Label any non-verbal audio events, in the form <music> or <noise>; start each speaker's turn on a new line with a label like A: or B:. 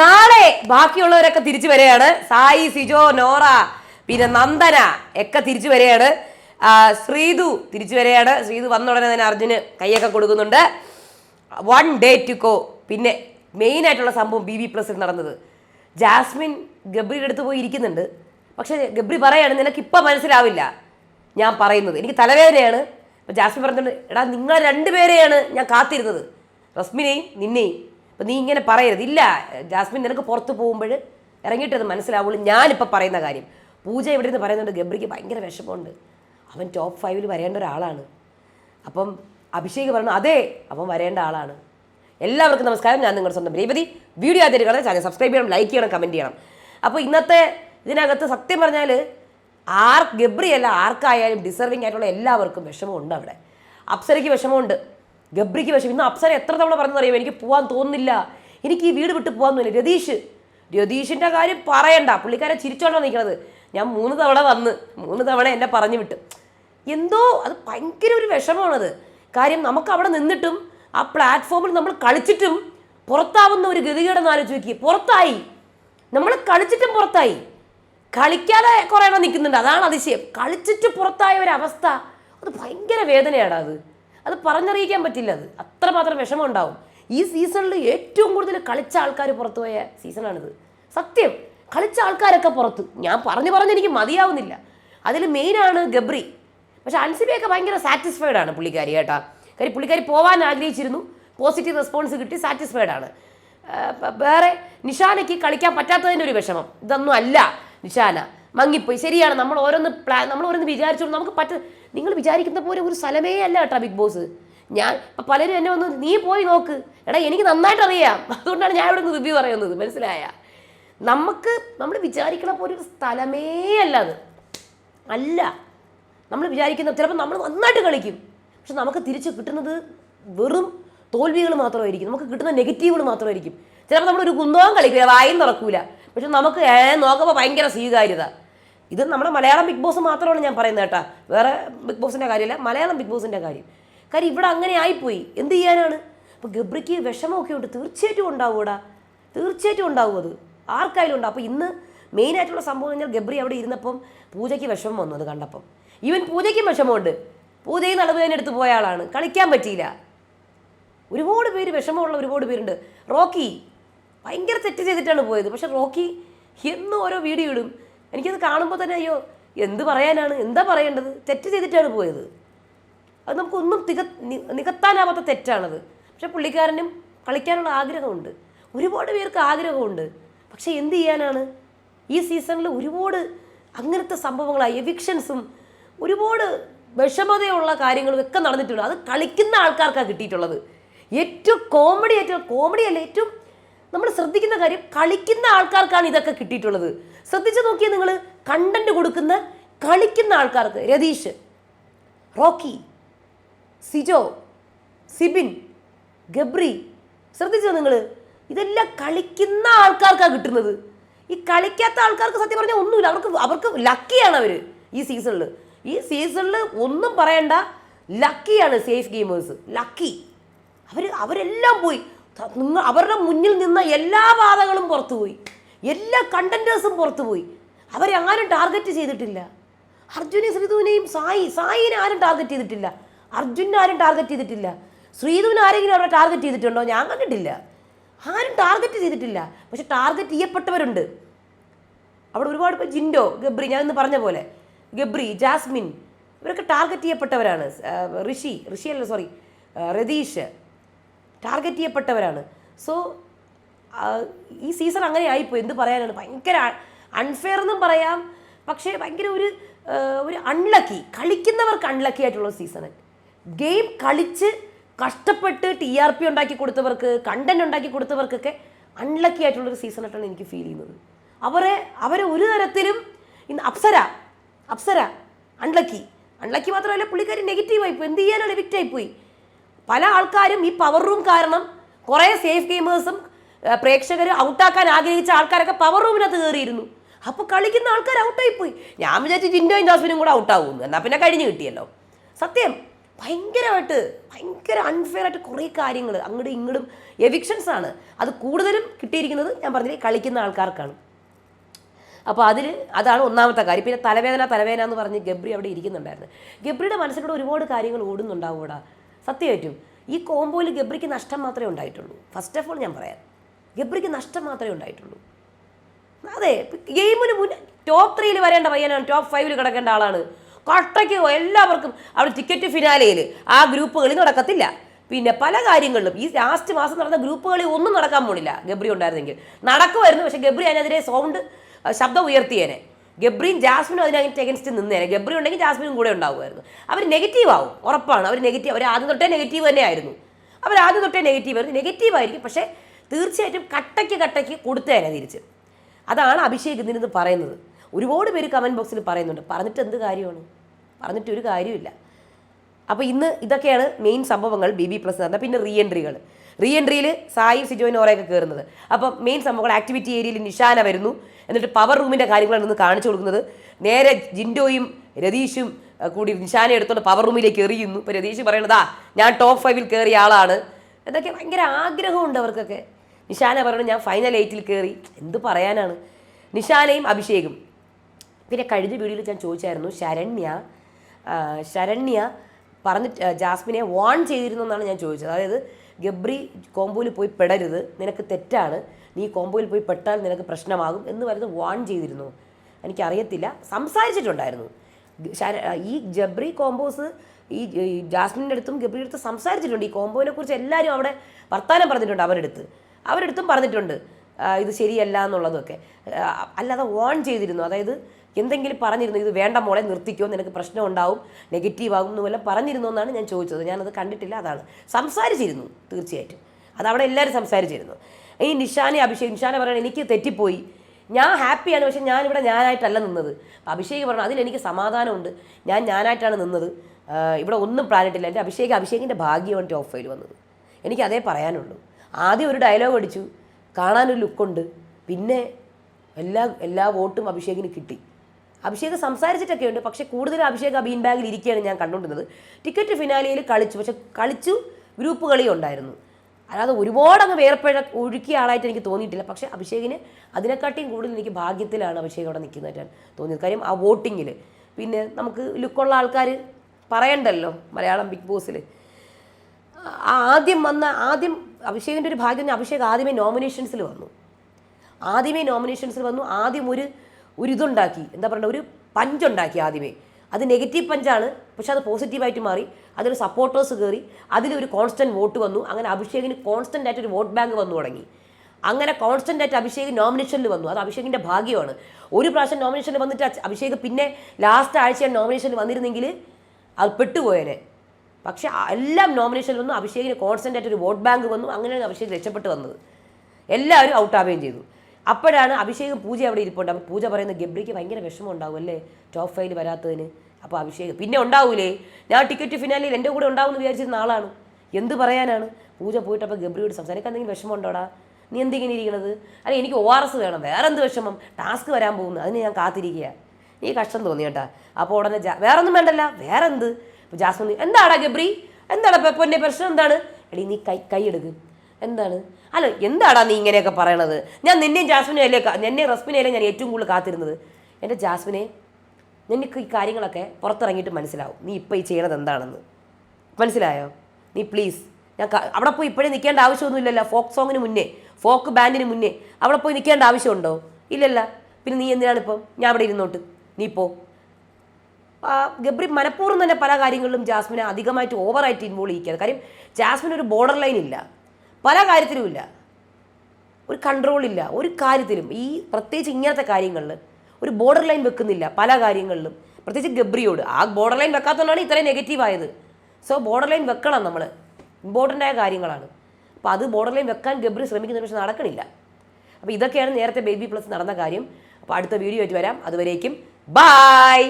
A: നാളെ ബാക്കിയുള്ളവരൊക്കെ തിരിച്ചു വരികയാണ്. സായി സിജോ നോറ പിന്നെ നന്ദന ഒക്കെ തിരിച്ചു വരികയാണ്. ശ്രീതു തിരിച്ചു വരികയാണ്. ശ്രീതു വന്ന ഉടനെ തന്നെ അർജുന് കൈയൊക്കെ കൊടുക്കുന്നുണ്ട്. വൺ ഡേ ടു കോ പിന്നെ മെയിൻ ആയിട്ടുള്ള സംഭവം ബി ബി പ്ലസിൽ നടന്നത്. ജാസ്മിൻ ഗബ്രിയുടെ അടുത്ത് പോയി ഇരിക്കുന്നുണ്ട്. പക്ഷേ ഗബ്രി പറയാണ് നിനക്ക് ഇപ്പം മനസ്സിലാവില്ല ഞാൻ പറയുന്നത്. എനിക്ക് തലവേദനയാണ്. അപ്പം ജാസ്മിൻ പറഞ്ഞിട്ടുണ്ട് എടാ നിങ്ങൾ രണ്ടുപേരെയാണ് ഞാൻ കാത്തിരുന്നത്. റസ്മിനെയും നിന്നെയും. അപ്പം നീ ഇങ്ങനെ പറയരുത്. ഇല്ല ജാസ്മിൻ നിനക്ക് പുറത്ത് പോകുമ്പോൾ ഇറങ്ങിയിട്ടത് മനസ്സിലാവുള്ളൂ. ഞാനിപ്പോൾ പറയുന്ന കാര്യം. പൂജ ഇവിടെ നിന്ന് പറയുന്നുണ്ട് ഗബ്രിക്ക് ഭയങ്കര വിഷമമുണ്ട്. അവൻ ടോപ്പ് ഫൈവിൽ വരേണ്ട ഒരാളാണ്. അപ്പം അഭിഷേക് പറഞ്ഞു അതെ അവൻ വരേണ്ട ആളാണ്. എല്ലാവർക്കും നമസ്കാരം. ഞാൻ നിങ്ങളുടെ സ്വന്തം രേവതി. വീഡിയോ ആദ്യം ചാനൽ സബ്സ്ക്രൈബ് ചെയ്യണം ലൈക്ക് ചെയ്യണം കമന്റ് ചെയ്യണം. അപ്പോൾ ഇന്നത്തെ ഇതിനകത്ത് സത്യം പറഞ്ഞാൽ ആർ ഗബ്രിയല്ല ആർക്കായാലും ഡിസർവിങ് ആയിട്ടുള്ള എല്ലാവർക്കും വിഷമമുണ്ട് അവിടെ. അപ്സരയ്ക്ക് വിഷമമുണ്ട്. ഗബ്രിക്ക് പക്ഷെ ഇന്ന് അപ്സര എത്ര തവണ പറഞ്ഞെന്നറിയാം എനിക്ക് പോകാൻ തോന്നുന്നില്ല. എനിക്ക് ഈ വീട് വിട്ട് പോകാൻ തോന്നില്ല രതീഷ് രതീഷിന്റെ കാര്യം പറയണ്ട. പുള്ളിക്കാരെ ചിരിച്ചോണ്ടോ നിൽക്കുന്നത് ഞാൻ മൂന്ന് തവണ വന്ന് മൂന്ന് തവണ എന്നെ പറഞ്ഞു വിട്ടു. എന്തോ അത് ഭയങ്കര ഒരു വിഷമമാണത്. കാര്യം നമുക്ക് അവിടെ നിന്നിട്ടും ആ പ്ലാറ്റ്ഫോമിൽ നമ്മൾ കളിച്ചിട്ടും പുറത്താവുന്ന ഒരു ഗതികേടെന്ന് ആലോചിച്ച് നോക്കി പുറത്തായി. നമ്മൾ കളിച്ചിട്ടും പുറത്തായി. കളിക്കാതെ കുറേ എണ്ണം നിൽക്കുന്നുണ്ട്. അതാണ് അതിശയം. കളിച്ചിട്ട് പുറത്തായ ഒരു അവസ്ഥ. അത് ഭയങ്കര വേദനയാണ് അത്. അത് പറഞ്ഞറിയിക്കാൻ പറ്റില്ല അത്. അത്രമാത്രം വിഷമം ഉണ്ടാവും ഈ സീസണിൽ ഏറ്റവും കൂടുതൽ കളിച്ച ആൾക്കാർ പുറത്തുപോയ സീസണാണിത്. സത്യം. കളിച്ച ആൾക്കാരൊക്കെ പുറത്ത്. ഞാൻ പറഞ്ഞു പറഞ്ഞ് എനിക്ക് മതിയാവുന്നില്ല. അതിൽ മെയിനാണ് ഗബ്രി. പക്ഷെ അൻസിബിയൊക്കെ ഭയങ്കര സാറ്റിസ്ഫൈഡ് ആണ് പുള്ളിക്കാരി കേട്ടാ. കാര്യം പുള്ളിക്കാരി പോകാൻ ആഗ്രഹിച്ചിരുന്നു. പോസിറ്റീവ് റെസ്പോൺസ് കിട്ടി സാറ്റിസ്ഫൈഡ് ആണ്. വേറെ നിഷാനയ്ക്ക് കളിക്കാൻ പറ്റാത്തതിന്റെ ഒരു വിഷമം. ഇതൊന്നും അല്ല നിഷാന. മങ്ങിപ്പോയി. ശരിയാണ് നമ്മൾ ഓരോന്ന് പ്ലാൻ നമ്മൾ ഓരോന്ന് വിചാരിച്ചോളൂ നമുക്ക് പറ്റ നിങ്ങൾ വിചാരിക്കുന്ന പോലെ ഒരു സ്ഥലമേ അല്ല കേട്ടോ ബിഗ് ബോസ്. ഞാൻ പലരും എന്നെ വന്ന് നീ പോയി നോക്ക്. എടാ എനിക്ക് നന്നായിട്ട് അറിയാം. <laughs> അതുകൊണ്ടാണ് ഞാൻ ഇവിടെ റിവ്യൂ പറയുന്നത്. മനസ്സിലായ? നമുക്ക് നമ്മൾ വിചാരിക്കണ പോലെ ഒരു സ്ഥലമേ അല്ല അത്. അല്ല. നമ്മൾ വിചാരിക്കുന്ന ചിലപ്പോൾ നമ്മൾ നന്നായിട്ട് കളിക്കും. പക്ഷെ നമുക്ക് തിരിച്ച് കിട്ടുന്നത് വെറും തോൽവികൾ മാത്രമായിരിക്കും. നമുക്ക് കിട്ടുന്ന നെഗറ്റീവുകൾ മാത്രമായിരിക്കും. ചിലപ്പോൾ നമ്മളൊരു കുന്തവും കളിക്കില്ല വായും തുറക്കൂല. പക്ഷെ നമുക്ക് നോക്കുമ്പോൾ ഭയങ്കര സ്വീകാര്യത. ഇത് നമ്മുടെ മലയാളം ബിഗ് ബോസ് മാത്രമാണ് ഞാൻ പറയുന്നത് കേട്ടാ. വേറെ ബിഗ് ബോസിന്റെ കാര്യമല്ല മലയാളം ബിഗ് ബോസിന്റെ കാര്യം. കാര്യം ഇവിടെ അങ്ങനെ ആയിപ്പോയി. എന്ത് ചെയ്യാനാണ്? അപ്പോൾ ഗബ്രിക്ക് വിഷമമൊക്കെ ഉണ്ട്. തീർച്ചയായിട്ടും ഉണ്ടാവൂടാ. തീർച്ചയായിട്ടും ഉണ്ടാവും അത്. ആർക്കായാലും ഉണ്ടാവും അപ്പോൾ ഇന്ന് മെയിനായിട്ടുള്ള സംഭവം എന്ന് പറഞ്ഞാൽ ഗബ്രി അവിടെ ഇരുന്നപ്പം പൂജയ്ക്ക് വിഷമം വന്നു അത് കണ്ടപ്പം. ഈവൻ പൂജയ്ക്കും വിഷമമുണ്ട്. പൂജയിൽ നടുവേനെടുത്ത് പോയ ആളാണ്. കളിക്കാൻ പറ്റിയില്ല. ഒരുപാട് പേര് വിഷമമുള്ള ഒരുപാട് പേരുണ്ട്. റോക്കി ഭയങ്കര തെറ്റ് ചെയ്തിട്ടാണ് പോയത്. പക്ഷേ റോക്കി എന്നും ഓരോ വീഡിയോ ഇടും. എനിക്കത് കാണുമ്പോൾ തന്നെ അയ്യോ എന്ത് പറയാനാണ്? എന്താ പറയേണ്ടത്? തെറ്റ് ചെയ്തിട്ടാണ് പോയത്. അത് നമുക്കൊന്നും തിക നികത്താനാവാത്ത തെറ്റാണത്. പക്ഷെ പുള്ളിക്കാരനും കളിക്കാനുള്ള ആഗ്രഹമുണ്ട്. ഒരുപാട് പേർക്ക് ആഗ്രഹമുണ്ട്. പക്ഷേ എന്ത് ചെയ്യാനാണ്? ഈ സീസണിൽ ഒരുപാട് അങ്ങനത്തെ സംഭവങ്ങളായി എവിക്ഷൻസും ഒരുപാട് വിഷമതയുള്ള കാര്യങ്ങളും ഒക്കെ നടന്നിട്ടുണ്ട്. അത് കളിക്കുന്ന ആൾക്കാർക്കാണ് കിട്ടിയിട്ടുള്ളത്. ഏറ്റവും കോമഡി ഏറ്റവും കോമഡി അല്ല ഏറ്റവും നമ്മൾ ശ്രദ്ധിക്കുന്ന കാര്യം കളിക്കുന്ന ആൾക്കാർക്കാണ് ഇതൊക്കെ കിട്ടിയിട്ടുള്ളത്. ശ്രദ്ധിച്ചു നോക്കിയാൽ നിങ്ങൾ കണ്ടന്റ് കൊടുക്കുന്ന കളിക്കുന്ന ആൾക്കാർക്ക് രതീഷ് റോക്കി സിജോ സിബിൻ ഗബ്രി ശ്രദ്ധിച്ചോ നിങ്ങൾ ഇതെല്ലാം കളിക്കുന്ന ആൾക്കാർക്കാണ് കിട്ടുന്നത്. ഈ കളിക്കാത്ത ആൾക്കാർക്ക് സത്യം പറഞ്ഞാൽ ഒന്നുമില്ല. അവർക്ക് അവർക്ക് ലക്കിയാണ് അവർ ഈ സീസണിൽ ഈ സീസണിൽ ഒന്നും പറയണ്ട. ലക്കിയാണ് സേഫ് ഗെയിമേഴ്സ്. ലക്കി അവർ അവരെല്ലാം പോയി. നിങ്ങൾ അവരുടെ മുന്നിൽ നിന്ന എല്ലാ ബാധകളും പുറത്തുപോയി. എല്ലാ കണ്ടന്റേഴ്സും പുറത്തുപോയി. അവരെ ആരും ടാർഗറ്റ് ചെയ്തിട്ടില്ല. അർജുനെ ശ്രീധുവിനെയും സായി സായിനെ ആരും ടാർഗറ്റ് ചെയ്തിട്ടില്ല. അർജുനെ ആരും ടാർഗറ്റ് ചെയ്തിട്ടില്ല. ശ്രീധുവിനെ ആരെങ്കിലും അവരെ ടാർഗറ്റ് ചെയ്തിട്ടുണ്ടോ? ഞാൻ കണ്ടിട്ടില്ല. ആരും ടാർഗറ്റ് ചെയ്തിട്ടില്ല. പക്ഷെ ടാർഗറ്റ് ചെയ്യപ്പെട്ടവരുണ്ട്. അവിടെ ഒരുപാട് ഇപ്പോൾ ജിൻഡോ ഗബ്രി ഞാൻ ഇന്ന് പറഞ്ഞ പോലെ. ഗബ്രി ജാസ്മിൻ ഇവരൊക്കെ ടാർഗറ്റ് ചെയ്യപ്പെട്ടവരാണ്. ഋഷി ഋഷിയല്ല സോറി രതീഷ് ടാർഗറ്റ് ചെയ്യപ്പെട്ടവരാണ്. സോ ഈ സീസൺ അങ്ങനെ ആയിപ്പോയി. എന്ത് പറയാനാണ്? ഭയങ്കര അൺഫെയർ എന്നും പറയാം. പക്ഷേ ഭയങ്കര ഒരു ഒരു അൺലക്കി കളിക്കുന്നവർക്ക് അൺലക്കി ആയിട്ടുള്ള സീസൺ ഗെയിം കളിച്ച് കഷ്ടപ്പെട്ട് ടി ആർ പി ഉണ്ടാക്കി കൊടുത്തവർക്ക് കണ്ടന്റ് ഉണ്ടാക്കി കൊടുത്തവർക്കൊക്കെ അൺലക്കി ആയിട്ടുള്ളൊരു സീസൺ ആയിട്ടാണ് എനിക്ക് ഫീൽ ചെയ്യുന്നത്. അവരെ അവരെ ഒരു തരത്തിലും ഇന്ന് അപ്സര അപ്സര അൺലക്കി അൺലക്കി മാത്രമല്ല പുള്ളിക്കാരി നെഗറ്റീവായി പോയി എന്ത് ചെയ്യാനാണ്? എവിക്റ്റ് ആയിപ്പോയി. പല ആൾക്കാരും ഈ പവർ റൂം കാരണം കുറേ സേഫ് ഗെയിമേഴ്സും പ്രേക്ഷകർ ഔട്ടാക്കാൻ ആഗ്രഹിച്ച ആൾക്കാരൊക്കെ പവർ റൂമിനകത്ത് കയറിയിരുന്നു അപ്പോൾ കളിക്കുന്ന ആൾക്കാർ ഔട്ടായി പോയി ഞാൻ വിചാരിച്ചു ജിൻഡോയും ജാസ്മിനും കൂടെ ഔട്ടാവുമെന്ന്. എന്നാൽ പിന്നെ കഴിഞ്ഞ് കിട്ടിയല്ലോ. സത്യം ഭയങ്കരമായിട്ട് ഭയങ്കര അൺഫെയർ ആയിട്ട് കുറേ കാര്യങ്ങൾ അങ്ങോട്ടും ഇങ്ങോട്ടും എവിക്ഷൻസ് ആണ്. അത് കൂടുതലും കിട്ടിയിരിക്കുന്നത് ഞാൻ പറഞ്ഞില്ലേ കളിക്കുന്ന ആൾക്കാർക്കാണ്. അപ്പോൾ അതിൽ അതാണ് ഒന്നാമത്തെ കാര്യം. പിന്നെ തലവേദന തലവേദന എന്ന് പറഞ്ഞ് ഗബ്രി അവിടെ ഇരിക്കുന്നുണ്ടായിരുന്നു. ഗബ്രിയുടെ മനസ്സിലൂടെ ഒരുപാട് കാര്യങ്ങൾ ഓടുന്നുണ്ടാവും സത്യമായിട്ടും ഈ കോമ്പോയിൽ ഗബ്രിക്ക് നഷ്ടം മാത്രമേ ഉണ്ടായിട്ടുള്ളൂ. ഫസ്റ്റ് ഓഫ് ഓൾ ഞാൻ പറയാം ഗബ്രിക്ക് നഷ്ടം മാത്രമേ ഉണ്ടായിട്ടുള്ളൂ. അതെ ഗെയിമിന് മുന്നേ ടോപ്പ് ത്രീയിൽ വരേണ്ട പയ്യനാണ് ടോപ്പ് ഫൈവിൽ കിടക്കേണ്ട ആളാണ്. കട്ടയ്ക്ക് എല്ലാവർക്കും അവിടെ ടിക്കറ്റ് ഫിനാലയിൽ ആ ഗ്രൂപ്പുകളിൽ നടക്കത്തില്ല. പിന്നെ പല കാര്യങ്ങളിലും ഈ ലാസ്റ്റ് മാസം നടന്ന ഗ്രൂപ്പുകളിൽ ഒന്നും നടക്കാൻ പോണില്ല ഗബ്രി ഉണ്ടായിരുന്നെങ്കിൽ. നടക്കുമായിരുന്നു പക്ഷെ ഗബ്രി അതിനെതിരെ സൗണ്ട് ശബ്ദം ഉയർത്തിയേനെ. ഗബ്രിയും ജാസ്മിനും അതിനകത്ത് എഗൻസ്റ്റ് നിന്നേനെ. ഗബ്രി ഉണ്ടെങ്കിൽ ജാസ്മിനും കൂടെ ഉണ്ടാവുമായിരുന്നു. അവർ നെഗറ്റീവ് ആവും ഉറപ്പാണ്. അവർ നെഗറ്റീവ് അവർ ആദ്യം തൊട്ടേ നെഗറ്റീവ് തന്നെയായിരുന്നു. അവർ ആദ്യം തൊട്ടേ നെഗറ്റീവ് ആയിരുന്നു. നെഗറ്റീവ് ആയിരിക്കും പക്ഷേ തീർച്ചയായിട്ടും കട്ടയ്ക്ക് കട്ടയ്ക്ക് കൊടുത്തേനെ തിരിച്ച്. അതാണ് അഭിഷേക് ഇതിനെന്ന് പറയുന്നത്. ഒരുപാട് പേര് കമന്റ് ബോക്സിൽ പറയുന്നുണ്ട്. പറഞ്ഞിട്ട് എന്ത് കാര്യമാണ്? പറഞ്ഞിട്ട് ഒരു കാര്യമില്ല അപ്പോൾ ഇന്ന് ഇതൊക്കെയാണ് മെയിൻ സംഭവങ്ങൾ ബി ബി പ്ലസ് പിന്നെ റീ എൻട്രികൾ റീ എൻട്രിയിൽ സായി സിജോയിൻ ഓറയൊക്കെ കയറുന്നത് അപ്പം മെയിൻ സംഭവങ്ങൾ ആക്ടിവിറ്റി ഏരിയയിൽ നിഷാന വരുന്നു. എന്നിട്ട് പവർ റൂമിന്റെ കാര്യങ്ങളാണ് ഇന്ന് കാണിച്ചു കൊടുക്കുന്നത്. നേരെ ജിൻഡോയും രതീഷും കൂടി നിഷാന എടുത്തുകൊണ്ട് പവർ റൂമിലേക്ക് എറിയുന്നു. ഇപ്പോൾ രതീഷ് പറയണതാ ഞാൻ ടോപ്പ് ഫൈവിൽ കയറിയ ആളാണ്. എന്നൊക്കെ ഭയങ്കര ആഗ്രഹമുണ്ട് അവർക്കൊക്കെ. നിഷാന പറയണത് ഞാൻ ഫൈനൽ എയ്റ്റിൽ കയറി എന്ത് പറയാനാണ്? നിഷാനയും അഭിഷേകും. പിന്നെ കഴിഞ്ഞ വീഡിയോയിൽ ഞാൻ ചോദിച്ചായിരുന്നു ശരണ്യ ശരണ്യ പറഞ്ഞിട്ട് ജാസ്മിനെ വാൺ ചെയ്തിരുന്നു എന്നാണ് ഞാൻ ചോദിച്ചത്. അതായത് ഗബ്രി കോമ്പോയിൽ പോയി പെടരുത് നിനക്ക് തെറ്റാണ്. നീ കോമ്പോയിൽ പോയി പെട്ടാൽ നിനക്ക് പ്രശ്നമാകും എന്ന് പറയുന്നത് വാൺ ചെയ്തിരുന്നു. എനിക്കറിയത്തില്ല. സംസാരിച്ചിട്ടുണ്ടായിരുന്നു. ഈ ജബ്രി കോമ്പോസ് ഈ ജാസ്മിന്റെ അടുത്തും ഗബ്രിയുടെ അടുത്തും സംസാരിച്ചിട്ടുണ്ട്. ഈ കോമ്പോയിനെ കുറിച്ച് എല്ലാവരും അവിടെ വർത്താനം പറഞ്ഞിട്ടുണ്ട് അവരുടെ അടുത്ത്. അവരുടെ അടുത്തും പറഞ്ഞിട്ടുണ്ട്. ഇത് ശരിയല്ല എന്നുള്ളതൊക്കെ. അല്ലാതെ വാൺ ചെയ്തിരുന്നു. അതായത് എന്തെങ്കിലും പറഞ്ഞിരുന്നു ഇത് വേണ്ട മോളെ നിർത്തിക്കോ നിനക്ക് പ്രശ്നം ഉണ്ടാവും നെഗറ്റീവ് ആകും എന്ന് പറഞ്ഞിരുന്നു എന്നാണ് ഞാൻ ചോദിച്ചത്. ഞാനത് കണ്ടിട്ടില്ല അതാണ്. സംസാരിച്ചിരുന്നു തീർച്ചയായിട്ടും. അത് അവിടെ എല്ലാവരും സംസാരിച്ചിരുന്നു. ഈ നിഷാനെ അഭിഷേക് നിഷാനെ പറയണ എനിക്ക് തെറ്റിപ്പോയി. ഞാൻ ഹാപ്പിയാണ് പക്ഷെ ഞാനിവിടെ ഞാനായിട്ടല്ല നിന്നത്. അഭിഷേക് പറഞ്ഞു അതിലെനിക്ക് സമാധാനമുണ്ട്. ഞാൻ ഞാനായിട്ടാണ് നിന്നത്. ഇവിടെ ഒന്നും പ്ലാനിട്ടില്ല എന്റെ അഭിഷേക് അഭിഷേകിന്റെ ഭാഗ്യമാണ് ടോപ്പ് ഫൈൽ വന്നത്. എനിക്ക് അതേ പറയാനുള്ളൂ. ആദ്യം ഒരു ഡയലോഗ് അടിച്ചു. കാണാനൊരു ലുക്കുണ്ട് പിന്നെ എല്ലാ എല്ലാ വോട്ടും അഭിഷേകിന് കിട്ടി. അഭിഷേക് സംസാരിച്ചിട്ടൊക്കെ ഉണ്ട്. പക്ഷേ കൂടുതൽ അഭിഷേക് ആ ബീൻ ബാഗിൽ ഇരിക്കുകയാണ് ഞാൻ കണ്ടുകൊണ്ടിരുന്നത്. ടിക്കറ്റ് ഫിനാലിയിൽ കളിച്ചു. പക്ഷെ കളിച്ചു ഗ്രൂപ്പ് കളി ഉണ്ടായിരുന്നു. അല്ലാതെ ഒരുപാട് അങ്ങ് വേർപ്പഴ ഒഴുക്കിയ ആളായിട്ട് എനിക്ക് തോന്നിയിട്ടില്ല. പക്ഷേ അഭിഷേകിന് അതിനെക്കാട്ടിയും കൂടുതൽ എനിക്ക് ഭാഗ്യത്തിലാണ് അഭിഷേക് അവിടെ നിൽക്കുന്നതായിട്ടാണ് തോന്നിയത്. കാര്യം ആ വോട്ടിങ്ങിൽ. പിന്നെ നമുക്ക് ലുക്കുള്ള ആൾക്കാർ പറയണ്ടല്ലോ മലയാളം ബിഗ് ബോസിൽ ആദ്യം വന്ന ആദ്യം അഭിഷേകിന്റെ ഒരു ഭാഗ്യം അഭിഷേക് ആദ്യമേ നോമിനേഷൻസിൽ വന്നു. ആദ്യമേ നോമിനേഷൻസിൽ വന്നു. ആദ്യം ഒരു ഒരു ഇതുണ്ടാക്കി എന്താ പറയുക ഒരു പഞ്ചുണ്ടാക്കി ആദ്യമേ. അത് നെഗറ്റീവ് പഞ്ചാണ് പക്ഷെ അത് പോസിറ്റീവായിട്ട് മാറി അതിൽ സപ്പോർട്ടേഴ്സ് കയറി അതിലൊരു കോൺസ്റ്റന്റ് വോട്ട് വന്നു അങ്ങനെ അഭിഷേകിന് കോൺസ്റ്റന്റ് ആയിട്ട് ഒരു വോട്ട് ബാങ്ക് വന്നു തുടങ്ങി. അങ്ങനെ കോൺസ്റ്റന്റ് ആയിട്ട് അഭിഷേക് നോമിനേഷനിൽ വന്നു അത് അഭിഷേകിന്റെ ഭാഗ്യമാണ്. ഒരു പ്രാവശ്യം നോമിനേഷനിൽ വന്നിട്ട് അഭിഷേക് പിന്നെ ലാസ്റ്റ് ആഴ്ചയാണ് നോമിനേഷനിൽ വന്നിരുന്നെങ്കിൽ അത് പെട്ടുപോയേനെ. പക്ഷെ എല്ലാം നോമിനേഷനിൽ വന്നു അഭിഷേകിന് കോൺസ്റ്റന്റ് ആയിട്ട് ഒരു വോട്ട് ബാങ്ക് വന്നു അങ്ങനെയാണ് അഭിഷേക് രക്ഷപ്പെട്ട് വന്നത്. എല്ലാവരും ഔട്ടാവുകയും ചെയ്തു. അപ്പോഴാണ് അഭിഷേകം പൂജ അവിടെ ഇരിപ്പുണ്ട്. അപ്പോൾ പൂജ പറയുന്ന ഗബ്രിക്ക് ഭയങ്കര വിഷമം ഉണ്ടാവും അല്ലേ ടോപ്പ് ഫൈവ് വരാത്തതിന്. അപ്പോൾ അഭിഷേക് പിന്നെ ഉണ്ടാവൂലേ? ഞാൻ ടിക്കറ്റ് ഫിനാലിൽ എന്റെ കൂടെ ഉണ്ടാവും എന്ന് വിചാരിച്ചിരുന്ന ആളാണ്. എന്ത് പറയാനാണ്? പൂജ പോയിട്ട് അപ്പോൾ ഗബ്രിയോട് സംസാരിക്കാൻ എന്തെങ്കിലും വിഷമം ഉണ്ടോടാ? നീ എന്തിങ്ങനെ ഇരിക്കണത്? അല്ലെ എനിക്ക് ഒ ആർ എസ് വേണം. വേറെ എന്ത് വിഷമം? ടാസ്ക് വരാൻ പോകുന്നു. അതിന് ഞാൻ കാത്തിരിക്കുക നീ കഷ്ടം തോന്നി കേട്ടാ. അപ്പോൾ ഉടനെ ജാ വേറെ ഒന്നും വേണ്ടല്ല. വേറെ എന്ത് ജാസ്മിൻ എന്താടാ ഗബ്രി? എന്താടാ? പൊന്നെ പ്രശ്നം എന്താണ്? എടീ നീ കൈ കൈ എടുക്ക്. എന്താണ്? അല്ല എന്താടാ നീ ഇങ്ങനെയൊക്കെ പറയണത്? ഞാൻ നിന്നെയും ജാസ്മിനെ അല്ലേ കാ- റസ്മിനെ ഞാൻ ഏറ്റവും കൂടുതൽ കാത്തിരുന്നത്? എന്റെ ജാസ്മിനെ നിനക്ക് ഈ കാര്യങ്ങളൊക്കെ പുറത്തിറങ്ങിയിട്ട് മനസ്സിലാവും. നീ ഇപ്പോൾ ഈ ചെയ്യണത് എന്താണെന്ന്. മനസ്സിലായോ? നീ പ്ലീസ് ഞാൻ അവിടെ പോയി ഇപ്പോഴേ നിൽക്കേണ്ട ആവശ്യമൊന്നുമില്ലല്ലോ. ഫോക്ക് സോങ്ങിന് മുന്നേ ഫോക്ക് ബാൻഡിന് മുന്നേ. അവിടെ പോയി നിൽക്കേണ്ട ആവശ്യമുണ്ടോ? ഇല്ലല്ല. പിന്നെ നീ എന്തിനാണ് ഇപ്പം? ഞാൻ അവിടെ ഇരുന്നോട്ട്. നീ പോ. ഗബ്രി മനഃപൂർവം തന്നെ പല കാര്യങ്ങളിലും ജാസ്മിനെ അധികമായിട്ട് ഓവറായിട്ട് ഇൻവോൾവ് ചെയ്യിക്കാതെ കാര്യം ജാസ്മിൻ ഒരു ബോർഡർ ലൈൻ ഇല്ല. പല കാര്യത്തിലും ഇല്ല ഒരു കൺട്രോൾ ഇല്ല ഒരു കാര്യത്തിലും. ഈ പ്രത്യേകിച്ച് ഇങ്ങനത്തെ കാര്യങ്ങളിൽ ഒരു ബോർഡർ ലൈൻ വെക്കുന്നില്ല പല കാര്യങ്ങളിലും. പ്രത്യേകിച്ച് ഗബ്രിയോട്. ആ ബോർഡർ ലൈൻ വെക്കാത്തതുകൊണ്ടാണ് ഇത്രയും നെഗറ്റീവ് ആയത്. സോ ബോർഡർ ലൈൻ വെക്കണം നമ്മൾ ഇമ്പോർട്ടന്റ് ആയ കാര്യങ്ങളാണ്. അപ്പോൾ അത് ബോർഡർ ലൈൻ വെക്കാൻ ഗബ്രി ശ്രമിക്കുന്ന പക്ഷെ നടക്കണില്ല. അപ്പോൾ ഇതൊക്കെയാണ് നേരത്തെ ബേബി പ്ലസ് നടന്ന കാര്യം. അപ്പോൾ അടുത്ത വീഡിയോ ആയിട്ട് വരാം. അതുവരേക്കും ബായ്